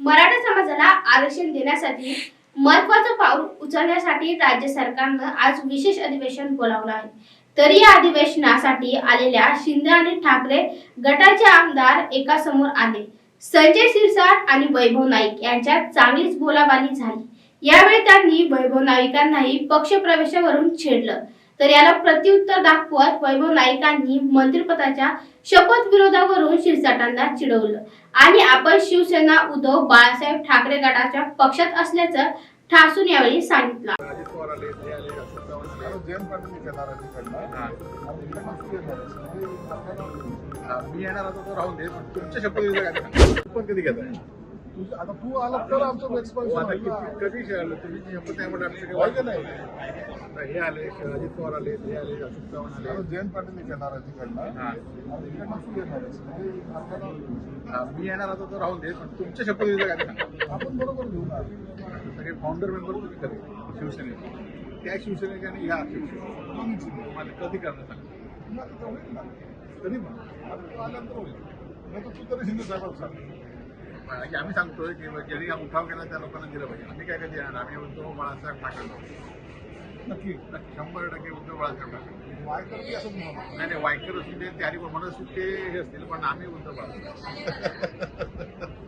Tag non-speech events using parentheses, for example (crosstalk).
मराठा समाजाला आरक्षण देण्यासाठी महत्वाचं पाऊल उचलण्यासाठी राज्य सरकारनं आज विशेष अधिवेशन बोलावलं आहे. तरी या अधिवेशनासाठी आलेल्या शिंदे आणि ठाकरे गटाचे आमदार एका समोर आले. संजय सिरसाट आणि वैभव नाईक यांच्यात चांगलीच बोलाबाली झाली. यावेळी त्यांनी वैभव नाईकांनाही पक्षप्रवेशावरून छेडलं. तर याला प्रत्युत्तर दाखवत वैभव नाईकांनी मंत्रिपदाच्या शपथ विरोधावरून शिरसाटांना चिडवलं. आणि आपण शिवसेना उद्धव बाळासाहेब ठाकरे गटाच्या पक्षात असल्याचं ठासून यावेळी सांगितलं. मी येणार आता तो राहून दे. पण तुमच्या? पण कधी तुझं- आता तू आला तर आमचं हो, एक्सपान्शन. किती- कधी शे- तुम्ही शपथ आहे होय का नाही? आता हे आले अजित पवार आले ते आले अशोक चव्हाण आले. जयंत पाटील येणार आहे तिकडनं. हा. म्हणजे हा, मी येणार आता तो राहून दे पण तुमच्या शपथविधीला काय आपण बरोबर घेऊ ना. सगळे फाउंडर मेंबर तुम्ही कधी? शिवसेनेचे. त्या शिवसेनेचे आणि ह्या शिवसेने कधी मग होईल ना? कधी तू आल्यानंतर होईल. नाही तर तू तरी शिंदे साहेबांना सांग. म्हणजे आम्ही सांगतोय की ज्यांनी हा उठाव केला त्या लोकांना दिलं पाहिजे. आम्ही काय कधी येणार? आम्ही उद्धव बाळासाहेब ठाकरे नक्की. नक्की. शंभर टक्के उद्धव बाळासाहेब ठाकरे वायकर असं नाही नाही वायकर असू दे ते म्हणत असतील ते हे असतील पण आम्ही उद्धव बाळासाहेब (laughs)